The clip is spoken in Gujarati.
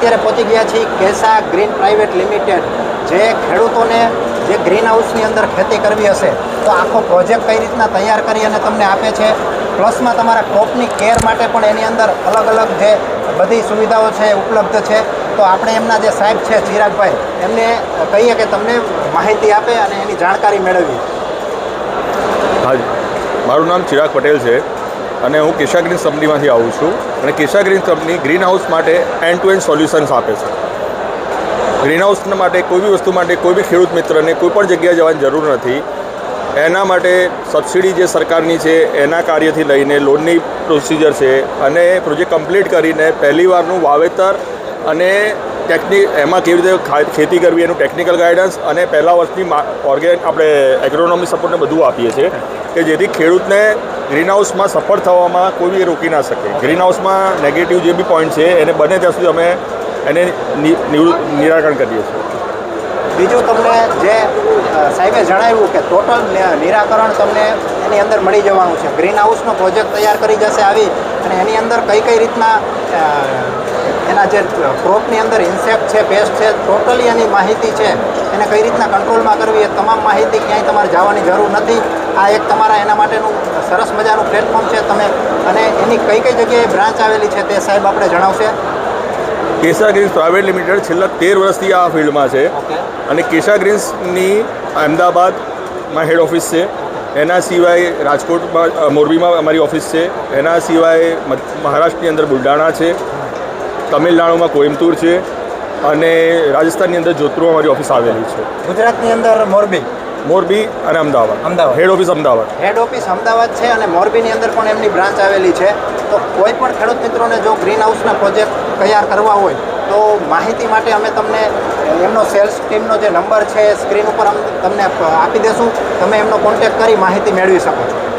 અત્યારે પહોંચી ગયા છીએ કેસા ગ્રીન પ્રાઇવેટ લિમિટેડ. જે ખેડૂતોને જે ગ્રીન હાઉસની અંદર ખેતી કરવી હશે, તો આખો પ્રોજેક્ટ કઈ રીતના તૈયાર કરી અને તમને આપે છે? પ્લસમાં તમારા ક્રોપની કેર માટે પણ એની અંદર અલગ અલગ જે બધી સુવિધાઓ છે ઉપલબ્ધ છે. તો આપણે એમના જે સાહેબ છે, ચિરાગભાઈ, એમને કહીએ કે તમને માહિતી આપે અને એની જાણકારી મેળવી મારું નામ ચિરાગ પટેલ છે. અને હું કેશા ગ્રીન કંપનીમાંથી આવું છું અને કેશા ગ્રીન કંપની ગ્રીન હાઉસ માટે એન્ડ ટુ એન્ડ સોલ્યુશન્સ આપે છે. ગ્રીન હાઉસના માટે કોઈ બી વસ્તુ માટે કોઈ બી ખેડૂત મિત્રને કોઈ પણ જગ્યાએ જવાની જરૂર નથી. એના માટે સબસિડી જે સરકારની છે, એના કાર્યથી લઈને લોનની પ્રોસિજર છે અને પ્રોજેક્ટ કમ્પ્લીટ કરીને પહેલીવારનું વાવેતર અને ટેકનિક એમાં કેવી રીતે ખેતી કરવી એનું ટેકનિકલ ગાઈડન્સ અને પહેલા વર્ષની ઓર્ગેન આપણે એગ્રોનોમી સપોર્ટને બધું આપીએ છીએ કે જેથી ખેડૂતને ગ્રીન હાઉસમાં સફળ થવામાં કોઈ બી રોકી ના શકે. ગ્રીન હાઉસમાં નેગેટિવ જે બી પોઈન્ટ છે, એને બને ત્યાં સુધી અમે એને નિરાકરણ કરીએ છીએ. બીજું તમને જે સાહેબે જણાવ્યું કે ટોટલ નિરાકરણ તમને એની અંદર મળી જવાનું છે. ગ્રીન હાઉસનો પ્રોજેક્ટ તૈયાર કરી જશે આવી અને એની અંદર કઈ કઈ રીતના એના જે ક્રોપની અંદર ઇન્સેક્ટ છે પેસ્ટ છે ટોટલી એની માહિતી છે. એને કઈ રીતના કંટ્રોલમાં કરવી એ તમામ માહિતી ક્યાંય તમારે જવાની જરૂર નથી. આ એક તમારા એના માટેનું સરસ મજાનું પ્લેટફોર્મ છે તમે અને એની કઈ કઈ જગ્યાએ બ્રાન્ચ આવેલી છે તે સાહેબ આપણે જણાવશે. કેશા ગ્રીન્સ પ્રાઇવેટ લિમિટેડ છેલ્લા તેર વર્ષથી આ ફિલ્ડમાં છે. અને કેશા ગ્રીન્સની અમદાવાદમાં હેડ ઓફિસ છે. એના સિવાય રાજકોટમાં મોરબીમાં અમારી ઓફિસ છે. એના સિવાય મહારાષ્ટ્રની અંદર બુલઢાણા છે. તમિલનાડુમાં કોઇમ્બતુર છે. અને રાજસ્થાનની અંદર જોધપુરમાં અમારી ઓફિસ આવેલી છે. ગુજરાતની અંદર મોરબી? મોરબી અને Ahmedabad. Ahmedabad. Head office Ahmedabad. Head office Ahmedabad છે અને મોરબીની અંદર પણ એમની બ્રાન્ચ આવેલી છે. તો કોઈ પણ ખેડૂત મિત્રોને જો ગ્રીન હાઉસના પ્રોજેક્ટ તૈયાર કરવા હોય તો માહિતી માટે અમે તમને એમનો સેલ્સ ટીમનો જે નંબર છે એ સ્ક્રીન ઉપર અમ તમને આપી દેશું. તમે એમનો કોન્ટેક્ટ કરી માહિતી મેળવી શકો છો.